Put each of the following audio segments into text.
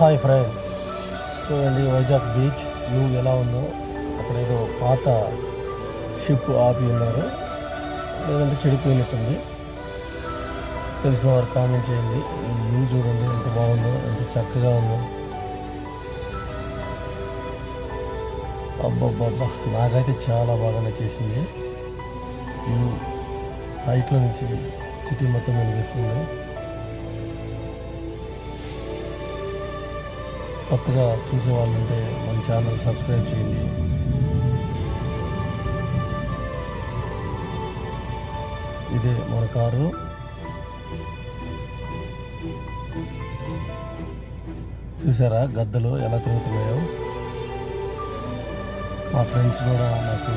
Hi friends. చూడండి Vizag beach view ఎలా ఉందో. అక్కడ ఏదో పాత షిప్ ఆపి ఉన్నారు. లేదంటే చెడిపోయినట్టుంది. తెలిసిన వారు కామెంట్ చేయండి. ఈ వ్యూ చూడండి ఎంత బాగుందో ఎంత చక్కగా ఉందో. అబ్బబ్బబ్బా నాకైతే చాలా బాగా నచ్చేసింది. వ్యూ హైట్లో నుంచి సిటీ మొత్తం కనిపిస్తుంది. కొత్తగా చూసే వాళ్ళు ఉంటే మన ఛానల్ సబ్స్క్రైబ్ చేయండి. ఇదే మన కారు. చూసారా గద్దలు ఎలా తిరుగుతున్నాయో? మా ఫ్రెండ్స్ కూడా నాకు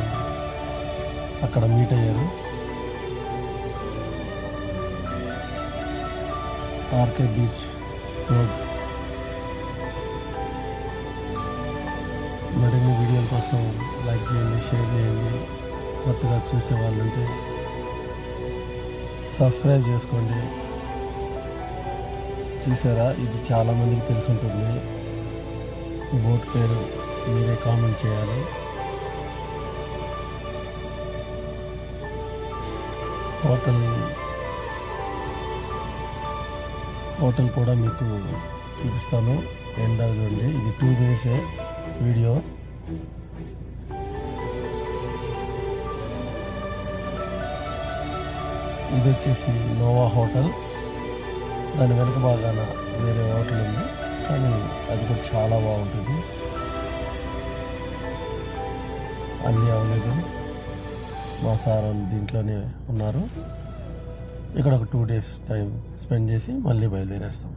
అక్కడ మీట్ అయ్యారు. RK beach road. మరిన్ని వీడియోల కోసం లైక్ చేయండి షేర్ చేయండి. కొత్తగా చూసే వాళ్ళు ఉంటే సబ్స్క్రైబ్ చేసుకోండి. చూసారా? ఇది చాలా మందికి తెలిసి ఉంటుంది బోట్ పేరు మీరే కామెంట్ చేయాలి. హోటల్ హోటల్ కూడా మీకు చూపిస్తాను. ఎండా చూడండి ఇది టూ మినిట్సే. వీడియో. ఇది వచ్చేసి నోవా హోటల్. దాని వెనుక బాగాన వేరే హోటల్ ఉంది. కానీ అది కూడా చాలా బాగుంటుంది. అన్నీ అవైలబుల్. మా సార్ దీంట్లోనే ఉన్నారు. ఇక్కడ ఒక టూ డేస్ టైం స్పెండ్ చేసి మళ్ళీ బయలుదేరేస్తాం.